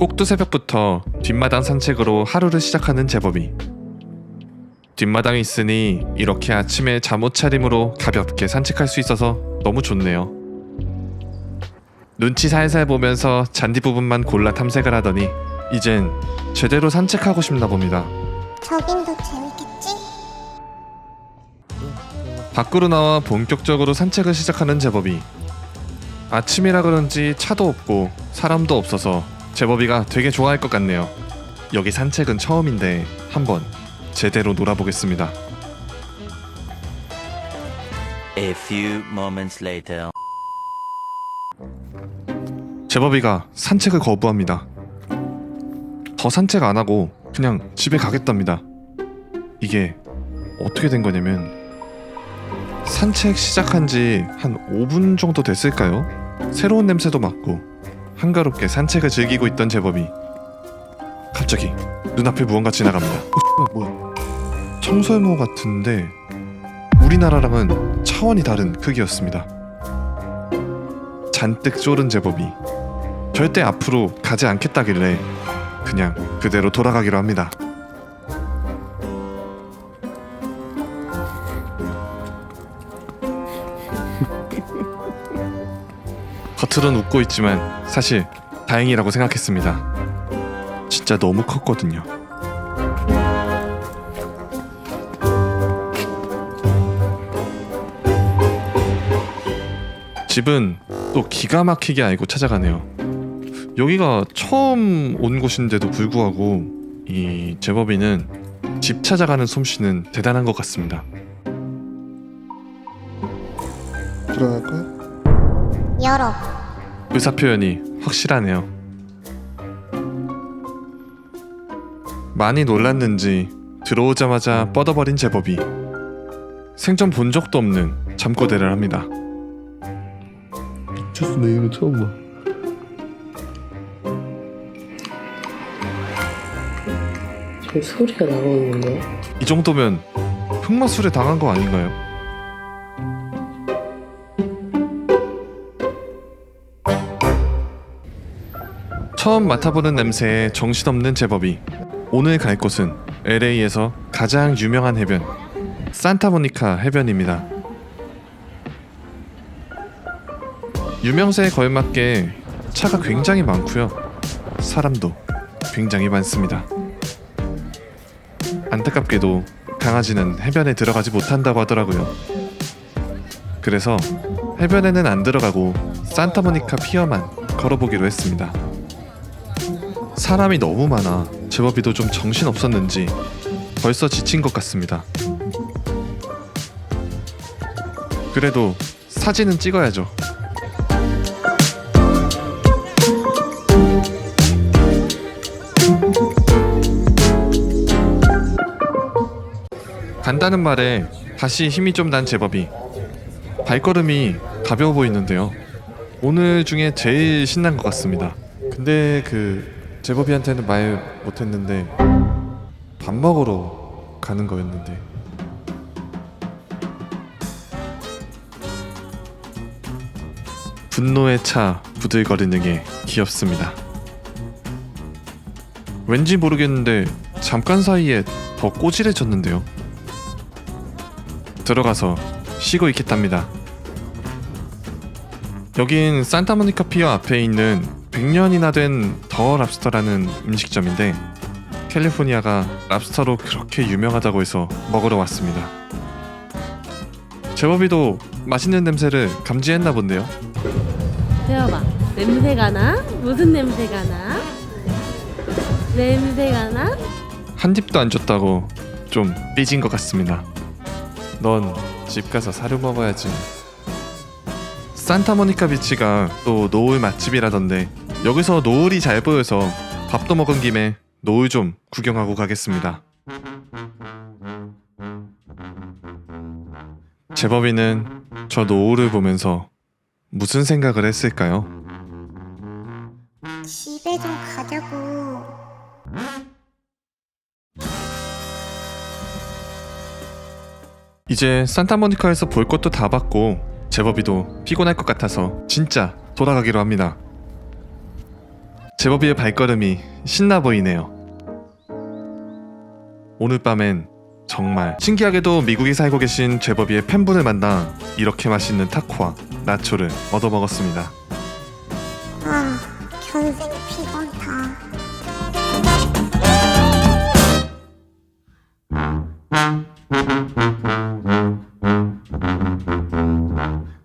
꼭두 새벽부터 뒷마당 산책으로 하루를 시작하는 제법이 뒷마당에 있으니 이렇게 아침에 잠옷 차림으로 가볍게 산책할 수 있어서 너무 좋네요. 눈치 살살 보면서 잔디 부분만 골라 탐색을 하더니 이젠 제대로 산책하고 싶나 봅니다. 저긴 더 재밌겠지? 밖으로 나와 본격적으로 산책을 시작하는 제법이 아침이라 그런지 차도 없고 사람도 없어서 제법이가 되게 좋아할 것 같네요. 여기 산책은 처음인데 한번 제대로 놀아보겠습니다. A few moments later. 제법이가 산책을 거부합니다. 더 산책 안 하고 그냥 집에 가겠답니다. 이게 어떻게 된 거냐면 산책 시작한 지 한 5분 정도 됐을까요? 새로운 냄새도 맡고 한가롭게 산책을 즐기고 있던 제법이 갑자기 눈앞에 무언가 지나갑니다. 어, 뭐야? 청설모 같은데 우리나라랑은 차원이 다른 크기였습니다. 잔뜩 쫄은 제법이 절대 앞으로 가지 않겠다길래 그냥 그대로 돌아가기로 합니다. 겉으론 웃고 있지만 사실 다행이라고 생각했습니다. 진짜 너무 컸거든요. 집은 또 기가 막히게 알고 찾아가네요. 여기가 처음 온 곳인데도 불구하고 이 제법이는 집 찾아가는 솜씨는 대단한 것 같습니다. 들어갈 거야? 열어. 의사 표현이 확실하네요. 많이 놀랐는지 들어오자마자 뻗어버린 제법이 생전 본 적도 없는 잠꼬대를 합니다. 미쳤어 나 이거 처음 봐 지금 소리가 나오는 건가요? 이 정도면 흑마술에 당한 거 아닌가요? 처음 맡아보는 냄새에 정신없는 제법이 오늘 갈 곳은 LA에서 가장 유명한 해변 산타모니카 해변입니다. 유명세에 걸맞게 차가 굉장히 많고요. 사람도 굉장히 많습니다. 안타깝게도 강아지는 해변에 들어가지 못한다고 하더라고요. 그래서 해변에는 안 들어가고 산타모니카 피어만 걸어보기로 했습니다. 사람이 너무 많아 제법이도 좀 정신 없었는지 벌써 지친 것 같습니다. 그래도 사진은 찍어야죠. 간다는 말에 다시 힘이 좀 난 제법이 발걸음이 가벼워 보이는데요. 오늘 중에 제일 신난 것 같습니다. 근데 그 제법이한테는 말 못했는데 밥 먹으러 가는 거였는데 분노의 차 부들거리는 게 귀엽습니다. 왠지 모르겠는데 잠깐 사이에 더 꼬질해졌는데요. 들어가서 쉬고 있겠답니다. 여긴 산타모니카 피어 앞에 있는 100년이나 된 더 랍스터라는 음식점인데 캘리포니아가 랍스터로 그렇게 유명하다고 해서 먹으러 왔습니다. 제법이도 맛있는 냄새를 감지했나 본데요. 세워봐. 냄새가 나? 무슨 냄새가 나? 냄새가 나? 한 입도 안 줬다고 좀 삐진 것 같습니다. 넌 집 가서 사료 먹어야지. 산타모니카 비치가 또 노을 맛집이라던데 여기서 노을이 잘 보여서 밥도 먹은 김에 노을 좀 구경하고 가겠습니다. 제법이는 저 노을을 보면서 무슨 생각을 했을까요? 집에 좀 가자고. 이제 산타모니카에서 볼 것도 다 봤고 제법이도 피곤할 것 같아서 진짜 돌아가기로 합니다. 제법이의 발걸음이 신나 보이네요. 오늘 밤엔 정말 신기하게도 미국에 살고 계신 제법이의 팬분을 만나 이렇게 맛있는 타코와 나초를 얻어먹었습니다. 아, 견생 피곤다. Now.